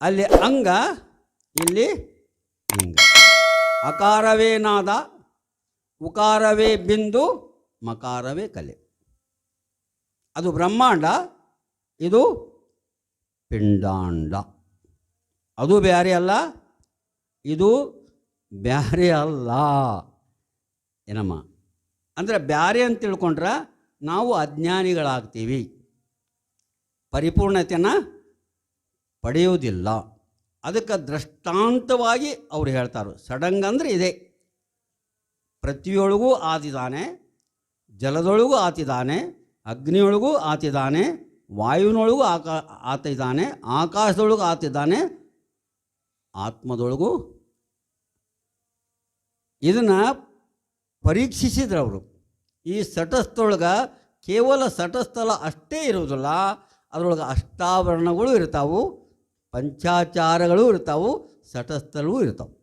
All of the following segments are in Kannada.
ಅಲ್ಲಿ ಅಂಗ, ಇಲ್ಲಿ ಲಿಂಗ. ಅಕಾರವೇ ನಾದ, ಉಕಾರವೇ ಬಿಂದು, ಮಕಾರವೇ ಕಲೆ. ಅದು ಬ್ರಹ್ಮಾಂಡ, ಇದು ಪಿಂಡಾಂಡ. ಅದು ಬ್ಯಾರೆ ಅಲ್ಲ, ಇದು ಬ್ಯಾರೆ ಅಲ್ಲ. ಏನಮ್ಮ? ಅಂದರೆ ಬ್ಯಾರೆ ಅಂತ ತಿಳ್ಕೊಂಡ್ರೆ ನಾವು ಅಜ್ಞಾನಿಗಳಾಗ್ತೀವಿ. ಪರಿಪೂರ್ಣತೆಯನ್ನು ಪಡೆಯುವುದಿಲ್ಲ. ಅದಕ್ಕೆ ದೃಷ್ಟಾಂತವಾಗಿ ಅವರು ಹೇಳ್ತಾರೆ. ಸಡಂಗ್ ಅಂದರೆ ಇದೆ. ಪೃಥ್ವಿಯೊಳಗೂ ಆತಿದ್ದಾನೆ ಜಲದೊಳಗೂ ಆತಿದ್ದಾನೆ ಅಗ್ನಿಯೊಳಗೂ ಆತಿದ್ದಾನೆ ವಾಯುವಿನೊಳಗೂ ಆಕಾ ಆತ ಇದ್ದಾನೆ ಆಕಾಶದೊಳಗೂ ಆತಿದ್ದಾನೆ ಆತ್ಮದೊಳಗೂ. ಇದನ್ನು ಪರೀಕ್ಷಿಸಿದ್ರು ಅವರು. ಈ ಸಟಸ್ಥೊಳಗೆ ಕೇವಲ ಸಟಸ್ಥಲ ಅಷ್ಟೇ ಇರುವುದಿಲ್ಲ, ಅದರೊಳಗೆ ಅಷ್ಟಾವರಣಗಳು ಇರ್ತಾವು. ಪಂಚಾಚಾರಗಳು ಇರ್ತಾವು ಸಟಸ್ಥಲೂ ಇರ್ತಾವೆ.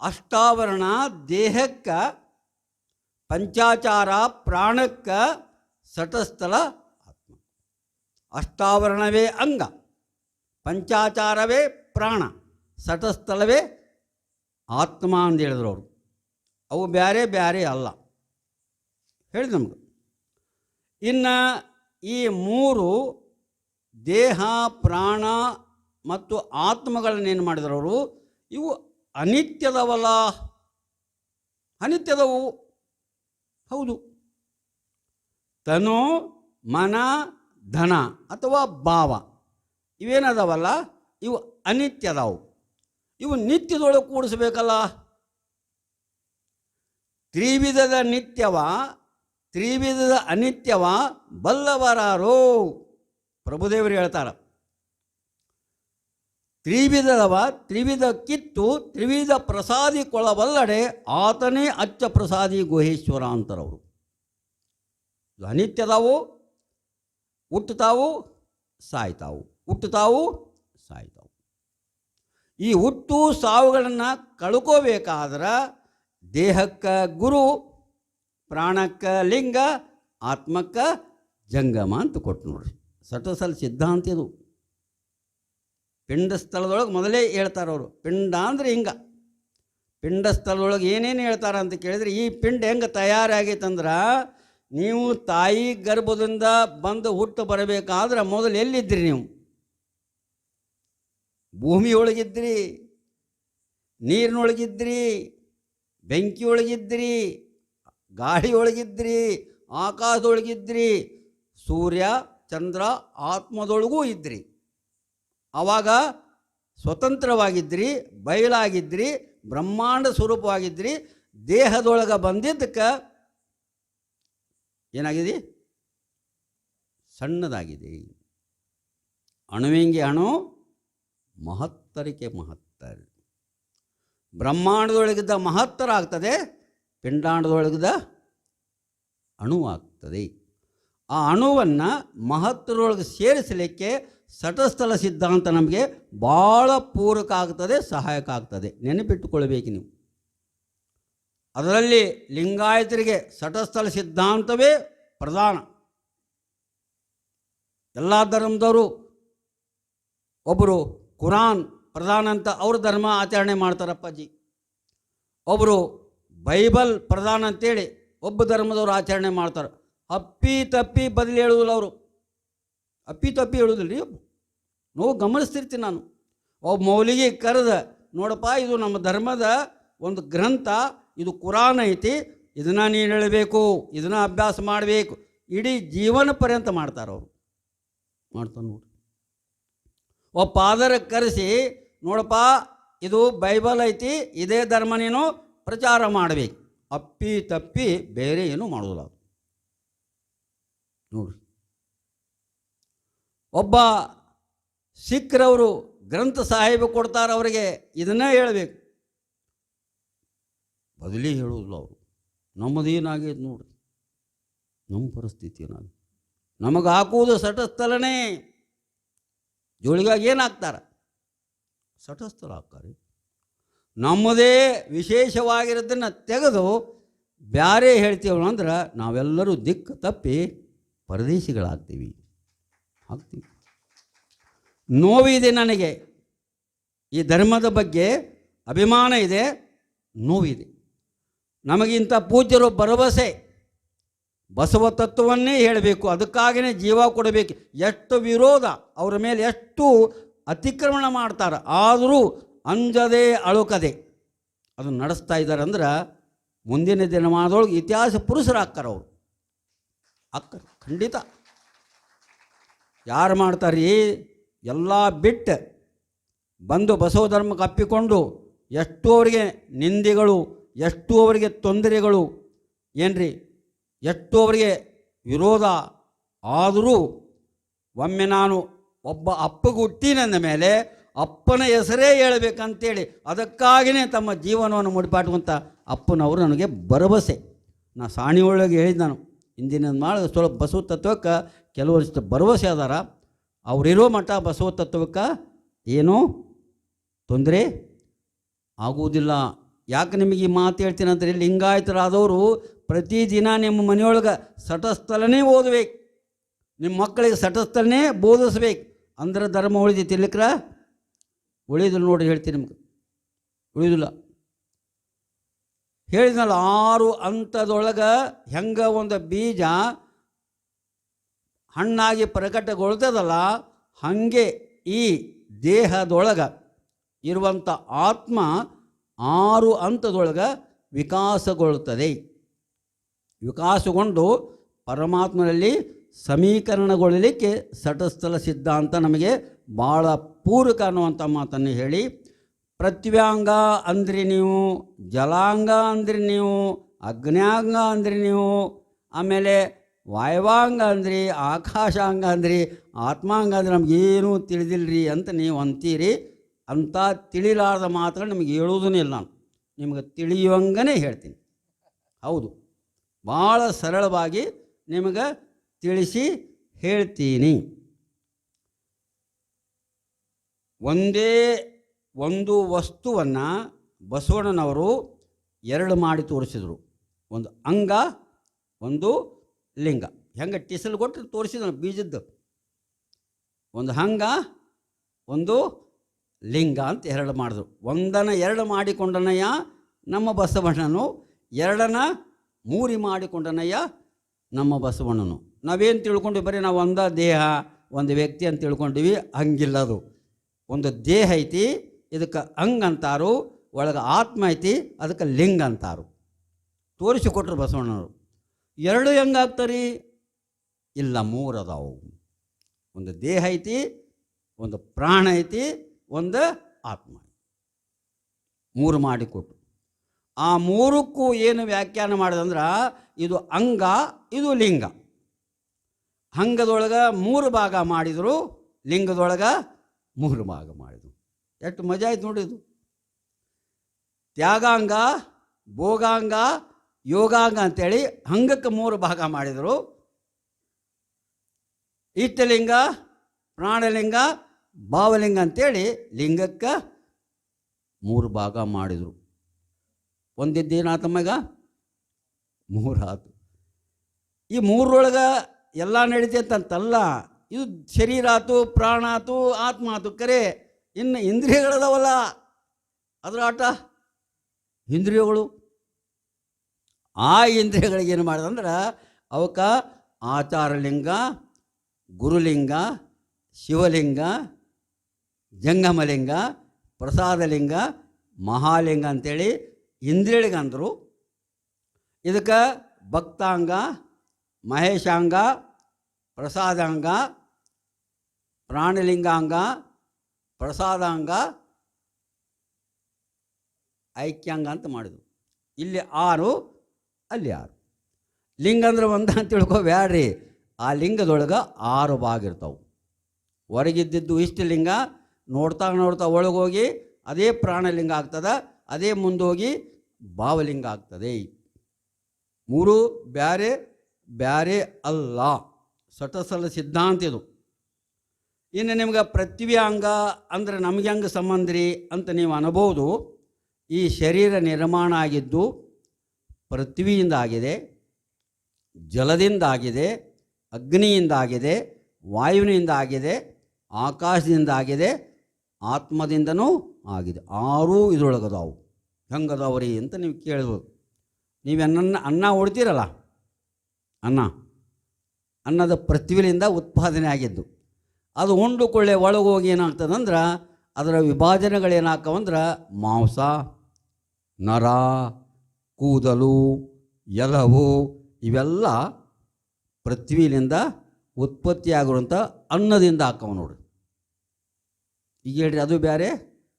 ಅಷ್ಟಾವರಣ ದೇಹಕ್ಕೆ, ಪಂಚಾಚಾರ ಪ್ರಾಣಕ್ಕೆ ಸಟಸ್ಥಲ ಆತ್ಮ. ಅಷ್ಟಾವರಣವೇ ಅಂಗ, ಪಂಚಾಚಾರವೇ ಪ್ರಾಣ ಸಟಸ್ಥಲವೇ ಆತ್ಮ ಅಂತ ಹೇಳಿದ್ರು ಅವರು. ಅವು ಬೇರೆ ಬೇರೆ ಅಲ್ಲ. ಹೇಳಿದ ನಮ್ಗೆ. ಇನ್ನು ಈ ಮೂರು ದೇಹ, ಪ್ರಾಣ ಮತ್ತು ಆತ್ಮಗಳನ್ನೇನು ಮಾಡಿದ್ರು ಅವರು? ಇವು ಅನಿತ್ಯದವಲ್ಲ. ಅನಿತ್ಯದವು. ಹೌದು. ತನು ಮನ, ಧನ ಅಥವಾ ಭಾವ ಇವೇನದವಲ್ಲ? ಇವು ಅನಿತ್ಯದವು. ಇವು ನಿತ್ಯದೊಳಗೆ ಕೂಡಿಸ್ಬೇಕಲ್ಲ. ತ್ರಿವಿಧದ ನಿತ್ಯವ, ತ್ರಿವಿಧದ ಅನಿತ್ಯವ ಬಲ್ಲವರಾರೋ. ಪ್ರಭುದೇವರು ಹೇಳ್ತಾರ, ತ್ರಿವಿಧದವ ತ್ರಿವಿಧ ಕಿತ್ತು ತ್ರಿವಿಧ ಪ್ರಸಾದಿ ಕೊಳಬಲ್ಲಡೆ ಆತನೇ ಅಚ್ಚ ಪ್ರಸಾದಿ ಗುಹೇಶ್ವರ ಅಂತಾರವರು. ಅನಿತ್ಯದಾವು ಹುಟ್ಟುತ್ತಾವು ಸಾಯ್ತಾವು. ಹುಟ್ಟುತ್ತಾವು ಸಾಯ್ತಾವು. ಈ ಹುಟ್ಟು ಸಾವುಗಳನ್ನು ಕಳ್ಕೋಬೇಕಾದ್ರೆ ದೇಹಕ್ಕೆ ಗುರು, ಪ್ರಾಣಕ್ಕ ಲಿಂಗ, ಆತ್ಮಕ್ಕ ಜಂಗಮ ಅಂತ ಕೊಟ್ಟು ನೋಡ್ರಿ. ಸಟಸಲ್ ಸಿದ್ಧಾಂತ ಇದು ಪಿಂಡ ಸ್ಥಳದೊಳಗೆ ಮೊದಲೇ ಹೇಳ್ತಾರೆ ಅವರು. ಪಿಂಡ ಅಂದರೆ ಹಿಂಗ. ಪಿಂಡ ಸ್ಥಳದೊಳಗೆ ಏನೇನು ಹೇಳ್ತಾರೆ ಅಂತ ಕೇಳಿದ್ರೆ ಈ ಪಿಂಡ ಹೆಂಗೆ ತಯಾರಾಗೈತಂದ್ರೆ ನೀವು ತಾಯಿ ಗರ್ಭದಿಂದ ಬಂದು ಹುಟ್ಟು ಬರಬೇಕಾದ್ರೆ ಮೊದಲು ಎಲ್ಲಿದ್ದಿರಿ ನೀವು? ಭೂಮಿಯೊಳಗಿದ್ರಿ, ನೀರಿನೊಳಗಿದ್ರಿ, ಬೆಂಕಿಯೊಳಗಿದ್ರಿ, ಗಾಳಿಯೊಳಗಿದ್ರಿ, ಆಕಾಶದೊಳಗಿದ್ರಿ, ಸೂರ್ಯ ಚಂದ್ರ ಆತ್ಮದೊಳಗೂ ಇದ್ರಿ. ಆವಾಗ ಸ್ವತಂತ್ರವಾಗಿದ್ರಿ, ಬಯಲಾಗಿದ್ರಿ, ಬ್ರಹ್ಮಾಂಡ ಸ್ವರೂಪವಾಗಿದ್ರಿ, ದೇಹದೊಳಗೆ ಬಂದಿದ್ದಕ್ಕೆ ಏನಾಗಿದೆ? ಸಣ್ಣದಾಗಿದೆ. ಅಣುವಿಂಗೆ ಅಣು, ಮಹತ್ತರಿಕೆ ಮಹತ್ತರ. ಬ್ರಹ್ಮಾಂಡದೊಳಗಿದ್ದ ಮಹತ್ತರ ಆಗ್ತದೆ, ಪಿಂಡಾಂಡದೊಳಗಿದ್ದ ಅಣು ಆಗ್ತದೆ. ಆ ಅಣುವನ್ನು ಮಹತ್ತರೊಳಗೆ ಸೇರಿಸಲಿಕ್ಕೆ ಸಟಸ್ಥಲ ಸಿದ್ಧಾಂತ ನಮಗೆ ಭಾಳ ಪೂರಕ ಆಗ್ತದೆ, ಸಹಾಯಕ ಆಗ್ತದೆ. ನೆನಪಿಟ್ಟುಕೊಳ್ಬೇಕು ನೀವು. ಅದರಲ್ಲಿ ಲಿಂಗಾಯತರಿಗೆ ಸಟಸ್ಥಲ ಸಿದ್ಧಾಂತವೇ ಪ್ರಧಾನ. ಎಲ್ಲ ಧರ್ಮದವರು ಒಬ್ಬರು ಕುರಾನ್ ಪ್ರಧಾನ ಅಂತ ಅವ್ರ ಧರ್ಮ ಆಚರಣೆ ಮಾಡ್ತಾರಪ್ಪಾಜಿ ಒಬ್ಬರು ಬೈಬಲ್ ಪ್ರಧಾನ ಅಂತೇಳಿ ಒಬ್ಬ ಧರ್ಮದವರು ಆಚರಣೆ ಮಾಡ್ತಾರೆ. ಅಪ್ಪಿ ತಪ್ಪಿ ಬದಲಿ ಹೇಳುವುದಿಲ್ಲ ಅವರು. ಅಪ್ಪಿ ತಪ್ಪಿ ಹೇಳುವುದಿಲ್ಲ ರೀ ನೋವು ಗಮನಿಸ್ತಿರ್ತೀನಿ ನಾನು. ಒಬ್ಬ ಮೌಲಿಗೆ ಕರೆದ, ನೋಡಪ್ಪ, ಇದು ನಮ್ಮ ಧರ್ಮದ ಒಂದು ಗ್ರಂಥ, ಇದು ಕುರಾನ್ ಐತಿ, ಇದನ್ನು ನೀನು ಹೇಳಬೇಕು, ಇದನ್ನು ಅಭ್ಯಾಸ ಮಾಡಬೇಕು. ಇಡೀ ಜೀವನ ಪರ್ಯಂತ ಮಾಡ್ತಾರೆ ಅವರು. ಮಾಡ್ತಾನೆ ನೋಡಿ. ಒಬ್ಬ ಪಾದರ ಕರೆಸಿ, ನೋಡಪ್ಪ, ಇದು ಬೈಬಲ್ ಐತಿ, ಇದೇ ಧರ್ಮ ನೀನು, ಪ್ರಚಾರ ಮಾಡಬೇಕು. ಅಪ್ಪಿ ತಪ್ಪಿ ಬೇರೆ ಏನು ಮಾಡೋದಿಲ್ಲ ನೋಡಿ. ಒಬ್ಬ ಸಿಖ್ರವರು ಗ್ರಂಥ ಸಾಹೇಬ ಕೊಡ್ತಾರೆ ಅವರಿಗೆ, ಇದನ್ನೇ ಹೇಳಬೇಕು. ಬದಲಿ ಹೇಳುವುದಿಲ್ಲ ಅವರು. ನಮ್ಮದೇನಾಗೈತೆ ನೋಡಿ. ನಮ್ಮ ಪರಿಸ್ಥಿತಿ ಏನಾಗಿದೆ? ನಮಗೆ ಹಾಕುವುದು ಸಟಸ್ಥಲನೇ ಜೋಳಿಗಾಗಿ ಏನು ಹಾಕ್ತಾರೆ ಸಟಸ್ಥಲ ಹಾಕ್ತಾರೆ. ನಮ್ಮದೇ ವಿಶೇಷವಾಗಿರೋದನ್ನು ತೆಗೆದು ಬ್ಯಾರೆ ಹೇಳ್ತೀವಲ್ಲ ಅಂದ್ರೆ ನಾವೆಲ್ಲರೂ ದಿಕ್ಕು ತಪ್ಪಿ ಪರದೇಶಿಗಳಾಗ್ತೀವಿ. ಆಗ್ತೀವಿ. ನೋವಿದೆ ನನಗೆ. ಈ ಧರ್ಮದ ಬಗ್ಗೆ ಅಭಿಮಾನ ಇದೆ ನೋವಿದೆ ನಮಗಿಂತ ಪೂಜ್ಯರು ಭರವಸೆ. ಬಸವ ತತ್ವವನ್ನೇ ಹೇಳಬೇಕು. ಅದಕ್ಕಾಗಿಯೇ ಜೀವ ಕೊಡಬೇಕು. ಎಷ್ಟು ವಿರೋಧ, ಅವರ ಮೇಲೆ ಎಷ್ಟು ಅತಿಕ್ರಮಣ ಮಾಡ್ತಾರೆ. ಆದರೂ ಅಂಜದೆ ಅಳುಕದೆ. ಅದನ್ನು ನಡೆಸ್ತಾ ಇದ್ದಾರೆ ಅಂದ್ರೆ ಮುಂದಿನ ದಿನಮಾನದೊಳಗೆ ಇತಿಹಾಸ ಪುರುಷರಾಗ್ತಾರೆ ಅವರು. ಅಕ್ಕರು ಖಂಡಿತ. ಯಾರು ಮಾಡ್ತಾರೆ? ಎಲ್ಲ ಬಿಟ್ಟು ಬಂದು ಬಸವ ಧರ್ಮಕ್ಕೆ ಅಪ್ಪಿಕೊಂಡು ಎಷ್ಟೋರಿಗೆ ನಿಂದೆಗಳು ಎಷ್ಟು ಅವರಿಗೆ ತೊಂದರೆಗಳು, ಏನ್ರಿ? ಎಷ್ಟೋವರಿಗೆ ವಿರೋಧ ಆದರೂ ಒಮ್ಮೆ ನಾನು ಒಬ್ಬ ಅಪ್ಪಗೆ ಹುಟ್ಟಿನಂದ ಮೇಲೆ ಅಪ್ಪನ ಹೆಸರೇ ಹೇಳಬೇಕಂತೇಳಿ ಅದಕ್ಕಾಗಿಯೇ ತಮ್ಮ ಜೀವನವನ್ನು ಮುಡಿಪಾಟುವಂಥ ಅಪ್ಪನವರು ನನಗೆ ಭರವಸೆ. ನಾ ಸಾಣಿ ಒಳಗೆ ಹೇಳಿದ್ದು ನಾನು. ಇಂದಿನ ಮಾಡ ಸ್ವಲ್ಪ ಬಸವ ತತ್ವಕ್ಕೆ ಕೆಲವರಿಷ್ಟು ಭರವಸೆ ಅದಾರ. ಅವರಿರೋ ಮಠ ಬಸವ ತತ್ವಕ್ಕೆ ಏನೂ ತೊಂದರೆ ಆಗುವುದಿಲ್ಲ. ಯಾಕೆ ನಿಮಗೆ ಈ ಮಾತು ಹೇಳ್ತೀನಿ ಅಂದರೆ ಲಿಂಗಾಯತರಾದವರು ಪ್ರತಿದಿನ ನಿಮ್ಮ ಮನೆಯೊಳಗೆ ಸಟಸ್ಥಲನೇ ಓದಬೇಕು. ನಿಮ್ಮ ಮಕ್ಕಳಿಗೆ ಸಟಸ್ಥಲನೇ ಬೋಧಿಸ್ಬೇಕು. ಅಂದ್ರೆ ಧರ್ಮ ಉಳಿದೈತಿ ಇಲ್ಲಿಕ್ರ ಉಳಿದಿಲ್ಲ ನೋಡಿ ಹೇಳ್ತೀನಿ ನಿಮ್ಗೆ. ಉಳಿದಿಲ್ಲ. ಹೇಳಿದ್ನಲ್ಲ, ಆರು ಹಂತದೊಳಗೆ ಹೆಂಗೆ ಒಂದು ಬೀಜ ಹಣ್ಣಾಗಿ ಪ್ರಕಟಗೊಳ್ತದಲ್ಲ, ಹಾಗೆ ಈ ದೇಹದೊಳಗೆ ಇರುವಂಥ ಆತ್ಮ ಆರು ಹಂತದೊಳಗೆ ವಿಕಾಸಗೊಳ್ಳುತ್ತದೆ. ವಿಕಾಸಗೊಂಡು ಪರಮಾತ್ಮನಲ್ಲಿ ಸಮೀಕರಣಗೊಳ್ಳಲಿಕ್ಕೆ ಸಟಸ್ಥಲ ಸಿದ್ಧಾಂತ ನಮಗೆ ಭಾಳ ಪೂರಕ ಅನ್ನುವಂಥ ಮಾತನ್ನು ಹೇಳಿ ಪ್ರತ್ಯಾಂಗ ಅಂದ್ರೆ ನೀವು, ಜಲಾಂಗ ಅಂದ್ರೆ ನೀವು, ಅಗ್ನ್ಯಾಂಗ ಅಂದ್ರೆ ನೀವು, ಆಮೇಲೆ ವಾಯವಾಂಗ ಅಂದ್ರಿ, ಆಕಾಶಾಂಗ ಅಂದ್ರಿ, ಆತ್ಮಾಂಗ ಅಂದ್ರೆ ನಮಗೇನೂ ತಿಳಿದಿಲ್ಲರಿ ಅಂತ ನೀವು ಅಂತೀರಿ. ಅಂತ ತಿಳಿಲಾರ್ದ ಮಾತ್ರ ನಿಮಗೆ ಹೇಳುವುದೂ ಇಲ್ಲ ನಾನು. ನಿಮಗೆ ತಿಳಿಯುವಂಗನೇ ಹೇಳ್ತೀನಿ. ಹೌದು. ಭಾಳ ಸರಳವಾಗಿ ನಿಮಗೆ ತಿಳಿಸಿ ಹೇಳ್ತೀನಿ. ಒಂದೇ ಒಂದು ವಸ್ತುವನ್ನು ಬಸವಣ್ಣನವರು ಎರಡು ಮಾಡಿ ತೋರಿಸಿದರು. ಒಂದು ಅಂಗ, ಒಂದು ಲಿಂಗ. ಹೆಂಗೆ ಟಿಸಲ್ ಕೊಟ್ಟು ತೋರಿಸಿದ್ರು ಬೀಜದ್ದು. ಒಂದು ಹಂಗ ಒಂದು ಲಿಂಗ ಅಂತ ಎರಡು ಮಾಡಿದ್ರು. ಒಂದನ್ನು ಎರಡು ಮಾಡಿಕೊಂಡನಯ್ಯ ನಮ್ಮ ಬಸವಣ್ಣನು, ಎರಡನ ಮೂರಿ ಮಾಡಿಕೊಂಡನಯ್ಯ ನಮ್ಮ ಬಸವಣ್ಣನು. ನಾವೇನು ತಿಳ್ಕೊಂಡ್ವಿ ಬರೀ ನಾವು ಒಂದ ದೇಹ, ಒಂದು ವ್ಯಕ್ತಿ ಅಂತ ತಿಳ್ಕೊಂಡಿವಿ ಹಂಗಿಲ್ಲ ಅದು ಒಂದು ದೇಹ ಐತಿ ಇದಕ್ಕೆ ಅಂಗ್ ಅಂತಾರು, ಒಳಗೆ ಆತ್ಮ ಐತಿ, ಅದಕ್ಕೆ ಲಿಂಗ ಅಂತಾರು. ತೋರಿಸಿಕೊಟ್ರು ಬಸವಣ್ಣವರು ಎರಡು ಹೆಂಗಾಗ್ತಾರಿ ಇಲ್ಲ, ಮೂರು ಅದಾವು. ಒಂದು ದೇಹ ಐತಿ, ಒಂದು ಪ್ರಾಣ ಐತಿ, ಒಂದು ಆತ್ಮ ಮೂರು ಮಾಡಿಕೊಟ್ರು. ಆ ಮೂರಕ್ಕೂ ಏನು ವ್ಯಾಖ್ಯಾನ ಮಾಡಿದಂದ್ರೆ, ಇದು ಅಂಗ, ಇದು ಲಿಂಗ. ಅಂಗದೊಳಗೆ ಮೂರು ಭಾಗ ಮಾಡಿದರು, ಲಿಂಗದೊಳಗೆ ಮೂರು ಭಾಗ ಮಾಡಿದರು. ಎಷ್ಟು ಮಜಾ ಆಯ್ತು ನೋಡಿ ಇದು. ತ್ಯಾಗಾಂಗ, ಭೋಗಾಂಗ, ಯೋಗಾಂಗ ಅಂತೇಳಿ ಹಂಗಕ್ಕೆ ಮೂರು ಭಾಗ ಮಾಡಿದರು. ಇಷ್ಟಲಿಂಗ ಪ್ರಾಣಲಿಂಗ, ಭಾವಲಿಂಗ ಅಂತೇಳಿ ಲಿಂಗಕ್ಕೆ ಮೂರು ಭಾಗ ಮಾಡಿದರು. ಒಂದಿದ್ದೇನಾತಮ್ಮಗ ಮೂರಾತು. ಈ ಮೂರೊಳಗೆ ಎಲ್ಲ ನಡೀತೈತೆ ಅಂತಲ್ಲ ಇದು ಶರೀರ ಆತು ಪ್ರಾಣ ಆತು ಆತ್ಮ ಆತು ಕರೆ ಇನ್ನು ಇಂದ್ರಿಯಗಳದವಲ್ಲ. ಅದರ ಆಟ ಇಂದ್ರಿಯಗಳು. ಆ ಇಂದ್ರಿಯಗಳಿಗೆ ಏನು ಮಾಡಿದಂದ್ರೆ ಅವಕ್ಕೆ ಆಚಾರಲಿಂಗ, ಗುರುಲಿಂಗ, ಶಿವಲಿಂಗ, ಜಂಗಮಲಿಂಗ, ಪ್ರಸಾದಲಿಂಗ, ಮಹಾಲಿಂಗ ಅಂತೇಳಿ ಇಂದ್ರಿಯಳಿಗೆ ಅಂದರು ಇದಕ್ಕೆ ಭಕ್ತಾಂಗ, ಮಹೇಶಾಂಗ, ಪ್ರಸಾದಾಂಗ, ಪ್ರಾಣಲಿಂಗಾಂಗ ಪ್ರಸಾದಾಂಗ ಐಕ್ಯಾಂಗ ಅಂತ ಮಾಡಿದ್ವು. ಇಲ್ಲಿ ಆರು, ಅಲ್ಲಿ ಆರು. ಲಿಂಗ ಅಂದ್ರೆ ಒಂದು ಅಂತ ತಿಳ್ಕೊ ಬ್ಯಾಡ್ರಿ ಆ ಲಿಂಗದೊಳಗೆ ಆರು ಭಾಗ ಇರ್ತಾವೆ. ಹೊರಗಿದ್ದಿದ್ದು ಇಷ್ಟು ಲಿಂಗ, ನೋಡ್ತಾ ನೋಡ್ತಾ ಒಳಗೋಗಿ ಅದೇ ಪ್ರಾಣಲಿಂಗ ಆಗ್ತದೆ, ಅದೇ ಮುಂದೋಗಿ ಭಾವಲಿಂಗ ಆಗ್ತದೆ. ಮೂರು, ಬ್ಯಾರೆ ಬ್ಯಾರೆ ಅಲ್ಲ. ಸಟಸಲ ಸಿದ್ಧಾಂತ ಇದು. ಇನ್ನು ನಿಮ್ಗೆ ಪೃಥ್ವಿ ಅಂಗ ಅಂದರೆ ನಮಗೆ ಹಂಗೆ ಸಂಬಂಧ ರೀ ಅಂತ ನೀವು ಅನ್ಬೋದು. ಈ ಶರೀರ ನಿರ್ಮಾಣ ಆಗಿದ್ದು ಪೃಥ್ವಿಯಿಂದ ಆಗಿದೆ, ಜಲದಿಂದ ಆಗಿದೆ, ಅಗ್ನಿಯಿಂದ ಆಗಿದೆ, ವಾಯುವಿನಿಂದ ಆಗಿದೆ, ಆಕಾಶದಿಂದ ಆಗಿದೆ, ಆತ್ಮದಿಂದನೂ ಆಗಿದೆ. ಆರೂ ಇದ್ರೊಳಗದಾವು. ಹೆಂಗದಾವ್ರಿ ಅಂತ ನೀವು ಕೇಳ್ಬೋದು. ನೀವು ಅನ್ನ ಓಡ್ತೀರಲ್ಲ ಅನ್ನ, ಅನ್ನದ ಪೃಥ್ವಿಲಿಂದ ಉತ್ಪಾದನೆ ಆಗಿದ್ದು. ಅದು ಉಂಡು ಕೊಳ್ಳೆ ಒಳಗೋಗಿ ಏನಾಗ್ತದಂದ್ರೆ ಅದರ ವಿಭಾಜನೆಗಳೇನಾಗ್ತವಂದ್ರೆ ಮಾಂಸ, ನರ, ಕೂದಲು, ಎಲವು ಇವೆಲ್ಲ ಪೃಥ್ವಿಲಿಂದ ಉತ್ಪತ್ತಿಯಾಗಿರುವಂಥ ಅನ್ನದಿಂದ ಹಾಕವ ನೋಡ್ರಿ ಈಗ ಹೇಳ್ರಿ, ಅದು ಬೇರೆ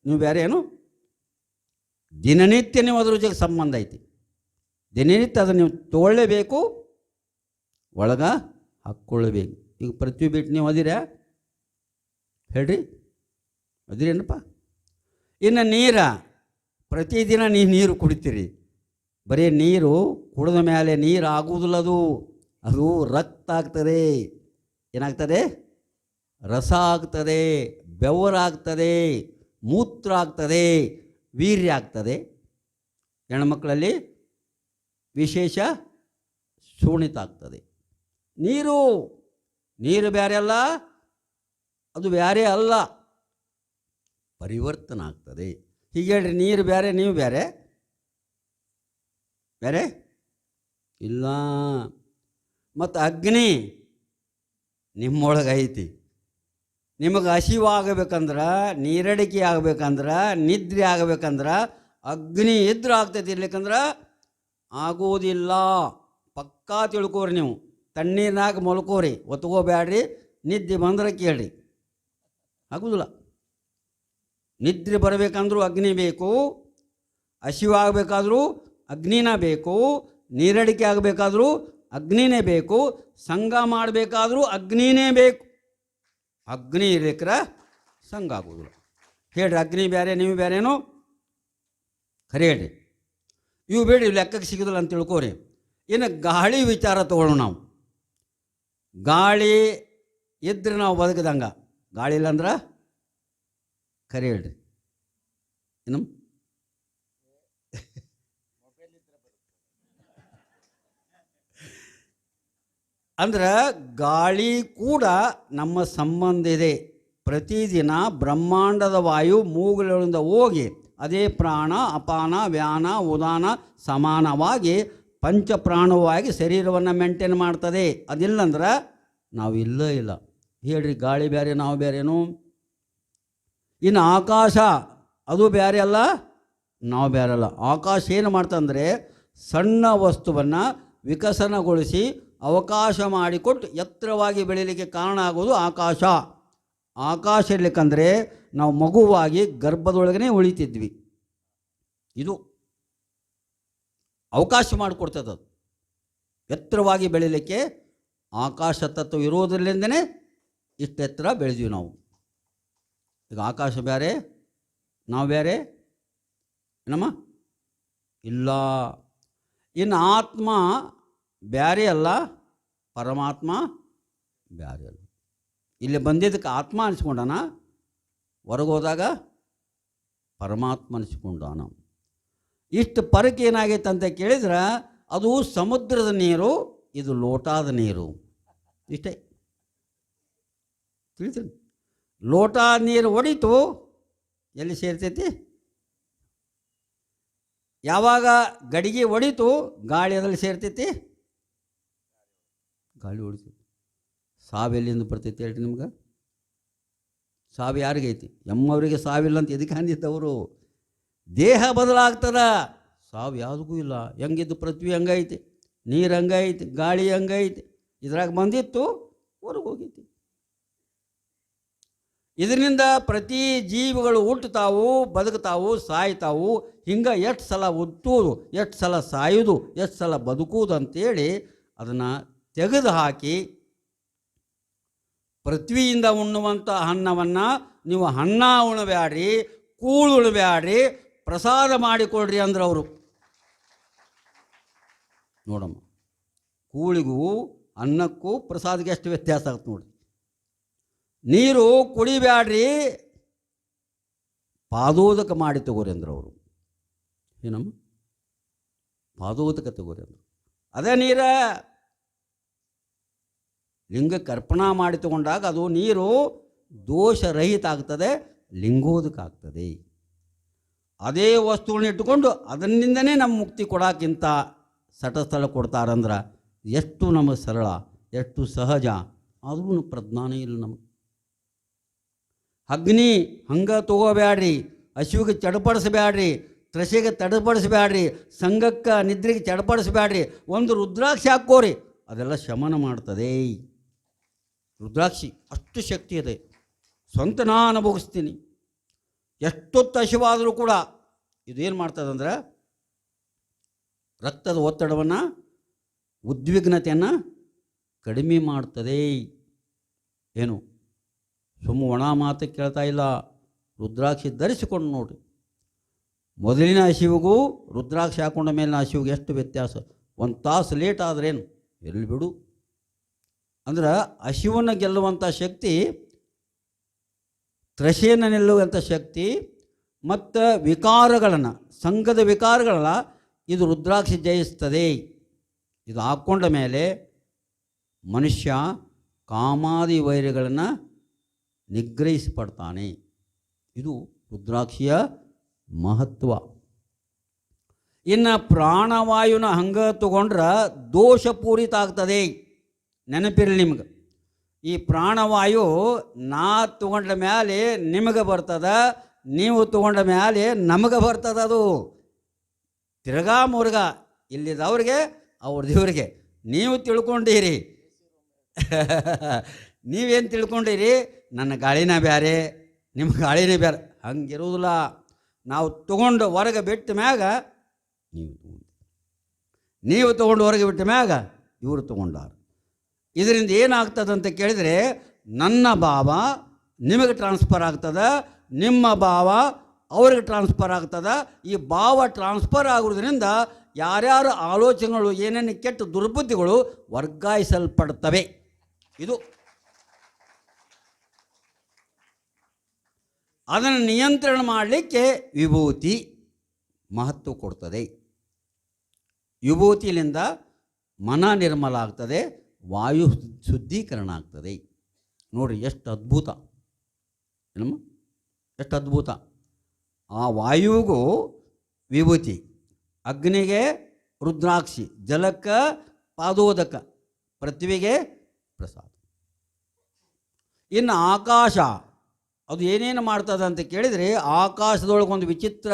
ನೀವು ಬೇರೆ ಏನು? ದಿನನಿತ್ಯ ನೀವು ಅದ್ರ ಜೊತೆಗೆ ಸಂಬಂಧ ಐತಿ. ದಿನನಿತ್ಯ ಅದನ್ನು ನೀವು ತೊಗೊಳ್ಳೇಬೇಕು, ಒಳಗೆ ಹಾಕ್ಕೊಳ್ಳಬೇಕು. ಈಗ ಪೃಥ್ವಿ ಬಿಟ್ಟು ನೀವು ಅದಿರಾ ಹೇಳ್ರಿ. ಅದ್ರೇನಪ್ಪ? ಇನ್ನು ನೀರ, ಪ್ರತಿದಿನ ನೀ ನೀರು ಕುಡಿತೀರಿ. ಬರೀ ನೀರು ಕುಡಿದ ಮೇಲೆ ನೀರು ಆಗುವುದಿಲ್ಲ ಅದು ಅದು ರಕ್ತ ಆಗ್ತದೆ. ಏನಾಗ್ತದೆ? ರಸ ಆಗ್ತದೆ ಬೆವರಾಗ್ತದೆ ಮೂತ್ರ ಆಗ್ತದೆ, ವೀರ್ಯ ಆಗ್ತದೆ. ಹೆಣ್ಮಕ್ಳಲ್ಲಿ ವಿಶೇಷ ಶೂಣಿತ ಆಗ್ತದೆ. ನೀರು ನೀರು ಬೇರೆ ಅಲ್ಲ ಅದು ಬೇರೆ ಅಲ್ಲ. ಪರಿವರ್ತನ ಆಗ್ತದೆ. ಹೀಗೆ ಹೇಳ್ರಿ, ನೀರು ಬೇರೆ ನೀವು ಬೇರೆ ಬೇರೆ ಇಲ್ಲ. ಮತ್ತು ಅಗ್ನಿ ನಿಮ್ಮೊಳಗೆ ಐತಿ ನಿಮಗೆ ಹಸಿವಾಗಬೇಕಂದ್ರೆ ನೀರಡಿಕೆ ಆಗ್ಬೇಕಂದ್ರೆ, ನಿದ್ರೆ ಆಗ್ಬೇಕಂದ್ರೆ, ಅಗ್ನಿ ಇದ್ರೆ ಆಗ್ತೈತಿ ಇರ್ಲಿಕ್ಕಂದ್ರೆ ಆಗೋದಿಲ್ಲ ಪಕ್ಕಾ ತಿಳ್ಕೋರಿ ನೀವು. ತಣ್ಣೀರ್ನಾಗ ಮಲ್ಕೋರಿ. ಒತ್ಕೋಬೇಡ್ರಿ. ನಿದ್ದೆ ಬಂದ್ರೆ ಕೇಳ್ರಿ. ಆಗೋದಿಲ್ಲ. ನಿದ್ರೆ ಬರಬೇಕಂದ್ರೂ ಅಗ್ನಿ ಬೇಕು, ಹಸಿವಾಗಬೇಕಾದ್ರೂ ಅಗ್ನಿನ ಬೇಕು, ನೀರಡಿಕೆ ಆಗಬೇಕಾದ್ರೂ ಅಗ್ನಿನೇ ಬೇಕು, ಸಂಘ ಮಾಡಬೇಕಾದ್ರೂ ಅಗ್ನಿನೇ ಬೇಕು. ಅಗ್ನಿ ಇರಬೇಕ್ರ ಸಂಘ ಆಗುವುದು ಹೇಳ್ರಿ, ಅಗ್ನಿ ಬೇರೆ ನೀವು ಬೇರೆನೋ ಖರೆ ಹೇಳ್ರಿ. ಇವು ಬೇಡಿ ಲೆಕ್ಕಕ್ಕೆ ಸಿಗೋದಿಲ್ಲ ಅಂತ ತಿಳ್ಕೋರಿ. ಇನ್ನು ಗಾಳಿ ವಿಚಾರ ತಗೊಳ್ಳೋಣ ನಾವು. ಗಾಳಿ ಇದ್ರೆ ನಾವು ಬದುಕದಂಗ. ಗಾಳಿ ಇಲ್ಲ ಅಂದ್ರೆ ಕರೆ ಹೇಳ್ರಿ. ಏನು? ಅಂದ್ರೆ ಗಾಳಿ ಕೂಡ ನಮ್ಮ ಸಂಬಂಧ ಇದೆ. ಪ್ರತಿದಿನ ಬ್ರಹ್ಮಾಂಡದ ವಾಯು ಮೂಗುಗಳಿಂದ ಹೋಗಿ ಅದೇ ಪ್ರಾಣ, ಅಪಾನ, ವ್ಯಾನ, ಉದಾನ ಸಮಾನವಾಗಿ ಪಂಚಪ್ರಾಣವಾಗಿ ಶರೀರವನ್ನು ಮೇಂಟೈನ್ ಮಾಡ್ತದೆ. ಅದಿಲ್ಲಂದ್ರೆ ನಾವು ಇಲ್ಲ ಇಲ್ಲ. ಹೇಳ್ರಿ, ಗಾಳಿ ಬೇರೆ ನಾವು ಬೇರೆನು ಇನ್ನು ಆಕಾಶ, ಅದು ಬೇರೆ ಅಲ್ಲ, ನಾವು ಬೇರೆ ಅಲ್ಲ. ಆಕಾಶ ಏನು ಮಾಡ್ತಂದರೆ ಸಣ್ಣ ವಸ್ತುವನ್ನು ವಿಕಸನಗೊಳಿಸಿ ಅವಕಾಶ ಮಾಡಿಕೊಟ್ಟು ಎತ್ತರವಾಗಿ ಬೆಳೀಲಿಕ್ಕೆ ಕಾರಣ ಆಗೋದು ಆಕಾಶ. ಆಕಾಶ ಇರ್ಲಿಕ್ಕಂದ್ರೆ, ನಾವು ಮಗುವಾಗಿ ಗರ್ಭದೊಳಗನೆ ಉಳಿತಿದ್ವಿ. ಇದು ಅವಕಾಶ ಮಾಡಿಕೊಡ್ತದೆ ಅದು. ಎತ್ತರವಾಗಿ ಬೆಳೀಲಿಕ್ಕೆ ಆಕಾಶ ತತ್ವ ಇರೋದ್ರಲ್ಲಿಂದನೇ ಇಷ್ಟು ಬೆಳೆದೀವಿ ನಾವು. ಈಗ ಆಕಾಶ ಬೇರೆ ನಾವು ಬೇರೆ ಏನಮ್ಮ? ಇಲ್ಲ. ಇನ್ನು ಆತ್ಮ ಬ್ಯಾರೆ ಅಲ್ಲ, ಪರಮಾತ್ಮ ಬ್ಯಾರೆ ಅಲ್ಲ. ಇಲ್ಲಿ ಬಂದಿದ್ದಕ್ಕೆ ಆತ್ಮ ಅನಿಸ್ಕೊಂಡಾನ? ಹೊರಗೆ ಹೋದಾಗ ಪರಮಾತ್ಮ ಅನಿಸ್ಕೊಂಡಾನ? ಇಷ್ಟು ಪರಕ್ ಏನಾಗೈತೆ ಅಂತ ಕೇಳಿದ್ರೆ ಅದು ಸಮುದ್ರದ ನೀರು, ಇದು ಲೋಟಾದ ನೀರು. ಇಷ್ಟೇ. ತಿಳಿತೀನಿ ಲೋಟ ನೀರು ಒಡಿತು, ಎಲ್ಲಿ ಸೇರ್ತೈತಿ? ಯಾವಾಗ ಗಡಿಗೆ ಒಡಿತು, ಗಾಳಿ ಅದರಲ್ಲಿ ಸೇರ್ತೈತಿ? ಗಾಳಿ ಹೊಡಿತೈತಿ ಸಾವು ಎಲ್ಲಿಂದ ಬರ್ತೈತಿ ಹೇಳ್ರಿ ನಿಮ್ಗೆ? ಸಾವು ಯಾರಿಗೈತಿ ಎಮ್ಮವರಿಗೆ ಸಾವಿಲ್ಲ ಅಂತ ಎದಕ್ಕೆ ಅಂದಿದ್ದವರು ದೇಹ ಬದಲಾಗ್ತದ. ಸಾವು ಯಾವುದಕ್ಕೂ ಇಲ್ಲ. ಹೆಂಗಿದ್ದು ಪೃಥ್ವಿ ಹಂಗೈತಿ, ನೀರು ಹಂಗೈತಿ, ಗಾಳಿ ಹಂಗೈತಿ. ಇದ್ರಾಗ ಬಂದಿತ್ತು, ಹೊರಗೆ ಹೋಗೈತಿ. ಇದರಿಂದ ಪ್ರತಿ ಜೀವಿಗಳು ಹುಟ್ಟುತ್ತಾವು ಬದುಕುತ್ತಾವು ಸಾಯ್ತಾವು. ಹಿಂಗೆ ಎಷ್ಟು ಸಲ ಹುಟ್ಟುವುದು, ಎಷ್ಟು ಸಲ ಸಾಯುವುದು, ಎಷ್ಟು ಸಲ ಬದುಕುವುದು ಅಂತೇಳಿ ಅದನ್ನು ತೆಗೆದು ಹಾಕಿ ಪೃಥ್ವಿಯಿಂದ ಉಣ್ಣುವಂಥ ಹಣ್ಣವನ್ನು ನೀವು ಅನ್ನ ಉಣಬ್ಯಾಡ್ರಿ, ಕೂಳು ಉಣಬ್ಯಾಡ್ರಿ, ಪ್ರಸಾದ ಮಾಡಿಕೊಡ್ರಿ ಅಂದ್ರೆ ಅವರು. ನೋಡಮ್ಮ, ಕೂಳಿಗೂ ಅನ್ನಕ್ಕೂ ಪ್ರಸಾದಕ್ಕೆ ಎಷ್ಟು ವ್ಯತ್ಯಾಸ ಆಗುತ್ತೆ ನೋಡಿ ನೀರು ಕುಡಿಬ್ಯಾಡ್ರಿ ಪಾದೋದಕ ಮಾಡಿ ತಗೋರಿ ಅಂದ್ರು ಅವರು. ಏನಮ್ಮ? ಪಾದೋದಕ ತಗೋರಿ ಅಂದರು. ಅದೇ ನೀರ ಲಿಂಗ ಅರ್ಪಣಾ ಮಾಡಿ ತಗೊಂಡಾಗ ಅದು ನೀರು ದೋಷರಹಿತ ಆಗ್ತದೆ, ಲಿಂಗೋದಕ ಆಗ್ತದೆ. ಅದೇ ವಸ್ತುಗಳನ್ನ ಇಟ್ಟುಕೊಂಡು ಅದರಿಂದನೇ ನಮ್ಮ ಮುಕ್ತಿ ಕೊಡೋಕ್ಕಿಂತ ಸಟಸ್ಥಳ ಕೊಡ್ತಾರಂದ್ರೆ ಎಷ್ಟು ನಮಗೆ ಸರಳ, ಎಷ್ಟು ಸಹಜ. ಆದ್ರೂ ಪ್ರಜ್ಞಾನ ಇಲ್ಲ ನಮಗೆ. ಅಗ್ನಿ ಹಂಗೆ ತಗೋಬ್ಯಾಡ್ರಿ ಹಸಿವಿಗೆ ಚಡಪಡಿಸ್ಬ್ಯಾಡ್ರಿ ತ್ರಸೆಗೆ ತಡಪಡಿಸ್ಬ್ಯಾಡ್ರಿ ಸಂಘಕ್ಕೆ ನಿದ್ರೆಗೆ ಚಡಪಡಿಸ್ಬೇಡ್ರಿ, ಒಂದು ರುದ್ರಾಕ್ಷಿ ಹಾಕೋರಿ ಅದೆಲ್ಲ ಶಮನ ಮಾಡ್ತದೆ. ರುದ್ರಾಕ್ಷಿ ಅಷ್ಟು ಶಕ್ತಿ ಇದೆ. ಸ್ವಂತ ನಾನು ಅನುಭವಿಸ್ತೀನಿ. ಎಷ್ಟೊತ್ತು ಹಸಿವಾದರೂ ಕೂಡ ಇದೇನು ಮಾಡ್ತದಂದ್ರೆ, ರಕ್ತದ ಒತ್ತಡವನ್ನು, ಉದ್ವಿಗ್ನತೆಯನ್ನು ಕಡಿಮೆ ಮಾಡ್ತದೆ. ಏನು? ಸುಮ್ಮ ಒಣ ಮಾತು ಕೇಳ್ತಾ ಇಲ್ಲ. ರುದ್ರಾಕ್ಷಿ ಧರಿಸಿಕೊಂಡು ನೋಡಿ. ಮೊದಲಿನ ಹಸಿವಿಗೂ ರುದ್ರಾಕ್ಷಿ ಹಾಕೊಂಡ ಮೇಲಿನ ಹಸಿವಿಗೆ ಎಷ್ಟು ವ್ಯತ್ಯಾಸ? ಒಂದು ತಾಸು ಲೇಟ್ ಆದ್ರೇನು? ಎಲ್ಲಿ ಬಿಡು. ಅಂದ್ರೆ ಹಸಿವನ್ನು ಗೆಲ್ಲುವಂಥ ಶಕ್ತಿ ತ್ರಷೆಯನ್ನು ನಿಲ್ಲುವಂಥ ಶಕ್ತಿ, ಮತ್ತು ವಿಕಾರಗಳನ್ನು, ಸಂಘದ ವಿಕಾರಗಳನ್ನ ಇದು ರುದ್ರಾಕ್ಷಿ ಜಯಿಸ್ತದೆ. ಇದು ಹಾಕ್ಕೊಂಡ ಮೇಲೆ ಮನುಷ್ಯ ಕಾಮಾದಿ ವೈರ್ಯಗಳನ್ನು ನಿಗ್ರಹಿಸಪಡ್ತಾನೆ ಇದು ರುದ್ರಾಕ್ಷಿಯ ಮಹತ್ವ. ಇನ್ನು ಪ್ರಾಣವಾಯುನ ಹಂಗ ತಗೊಂಡ್ರೆ ದೋಷಪೂರಿತ ಆಗ್ತದೆ. ನೆನಪಿರಲಿ ನಿಮ್ಗೆ. ಈ ಪ್ರಾಣವಾಯು ನಾ ತಗೊಂಡ ಮೇಲೆ ನಿಮಗೆ ಬರ್ತದ, ನೀವು ತಗೊಂಡ ಮೇಲೆ ನಮಗೆ ಬರ್ತದ ಅದು. ತಿರ್ಗಾ ಮುರುಗ, ಇಲ್ಲಿದವ್ರಿಗೆ, ಅವ್ರ ದೇವ್ರಿಗೆ. ನೀವು ತಿಳ್ಕೊಂಡಿರಿ. ನೀವೇನು ತಿಳ್ಕೊಂಡಿರಿ? ನನ್ನ ಗಾಳಿನ ಬೇರೆ ನಿಮ್ಮ ಗಾಳಿನೇ ಬೇರೆ ಹಂಗಿರುವುದಿಲ್ಲ. ನಾವು ತಗೊಂಡು ಹೊರಗೆ ಬಿಟ್ಟ ಮ್ಯಾಗ ನೀವು ನೀವು ತಗೊಂಡು ಹೊರಗೆ ಬಿಟ್ಟ ಮ್ಯಾಗ ಇವರು ತಗೊಂಡಾರ. ಇದರಿಂದ ಏನಾಗ್ತದಂತ ಕೇಳಿದರೆ, ನನ್ನ ಭಾವ ನಿಮಗೆ ಟ್ರಾನ್ಸ್ಫರ್ ಆಗ್ತದೆ, ನಿಮ್ಮ ಭಾವ ಅವ್ರಿಗೆ ಟ್ರಾನ್ಸ್ಫರ್ ಆಗ್ತದೆ. ಈ ಭಾವ ಟ್ರಾನ್ಸ್ಫರ್ ಆಗೋದ್ರಿಂದ ಯಾರ್ಯಾರು ಆಲೋಚನೆಗಳು, ಏನೇನು ಕೆಟ್ಟ ದುರ್ಬುದ್ಧಿಗಳು ವರ್ಗಾಯಿಸಲ್ಪಡ್ತವೆ. ಇದು ಅದನ್ನು ನಿಯಂತ್ರಣ ಮಾಡಲಿಕ್ಕೆ ವಿಭೂತಿ ಮಹತ್ವ ಕೊಡ್ತದೆ. ವಿಭೂತಿಯಿಂದ ಮನ ನಿರ್ಮಲ ಆಗ್ತದೆ ವಾಯು ಶುದ್ಧೀಕರಣ ಆಗ್ತದೆ. ನೋಡಿ ಎಷ್ಟು ಅದ್ಭುತ. ಏನಮ್ಮ? ಎಷ್ಟು ಅದ್ಭುತ. ಆ ವಾಯುಗೂ ವಿಭೂತಿ. ಅಗ್ನಿಗೆ ರುದ್ರಾಕ್ಷಿ, ಜಲಕ್ಕ, ಪಾದೋದಕ, ಪೃಥ್ವಿಗೆ ಪ್ರಸಾದ. ಇನ್ನು ಆಕಾಶ. ಅದು ಏನೇನು ಮಾಡ್ತದೆ ಅಂತ ಕೇಳಿದರೆ ಆಕಾಶದೊಳಗೆ ಒಂದು ವಿಚಿತ್ರ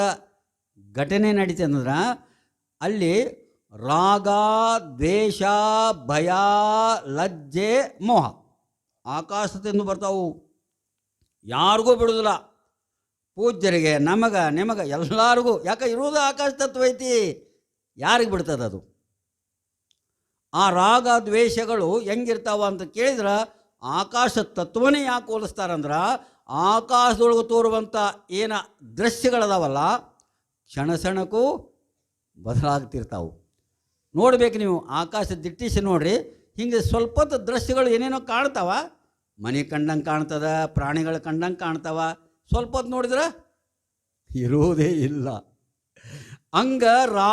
ಘಟನೆ ನಡೀತದೆ ಅಂದ್ರೆ ಅಲ್ಲಿ ರಾಗ, ದ್ವೇಷ, ಭಯ, ಲಜ್ಜೆ, ಮೋಹ ಆಕಾಶದಿಂದ ಬರ್ತಾವು. ಯಾರಿಗೂ ಬಿಡುವುದಿಲ್ಲ ಪೂಜ್ಯರಿಗೆ, ನಮಗ, ನಿಮಗೆ, ಎಲ್ಲರಿಗೂ. ಯಾಕೆ ಇರುವುದು ಆಕಾಶ ತತ್ವ ಐತಿ? ಯಾರಿಗೆ ಬಿಡ್ತದೆ ಅದು? ಆ ರಾಗ, ದ್ವೇಷಗಳು ಹೆಂಗಿರ್ತಾವ ಅಂತ ಕೇಳಿದ್ರೆ ಆಕಾಶ ತತ್ವನೇ ಯಾಕೆ ಹೋಲಿಸ್ತಾರಂದ್ರೆ ಆಕಾಶದೊಳಗೆ ತೋರುವಂಥ ಏನ ದೃಶ್ಯಗಳದಾವಲ್ಲ, ಕ್ಷಣ ಕ್ಷಣಕ್ಕೂ ಬದಲಾಗ್ತಿರ್ತಾವೆ. ನೋಡ್ಬೇಕು ನೀವು ಆಕಾಶ ದಿಟ್ಟಿಸಿ ನೋಡ್ರಿ, ಹಿಂಗೆ ಸ್ವಲ್ಪ ದೃಶ್ಯಗಳು ಏನೇನೋ ಕಾಣ್ತಾವ, ಮನೆ ಕಂಡಂಗೆ ಕಾಣ್ತದ, ಪ್ರಾಣಿಗಳು ಕಂಡಂಗೆ ಕಾಣ್ತಾವ ಸ್ವಲ್ಪ ನೋಡಿದ್ರೆ ಇರುವುದೇ ಇಲ್ಲ. ಹಂಗ ರಾ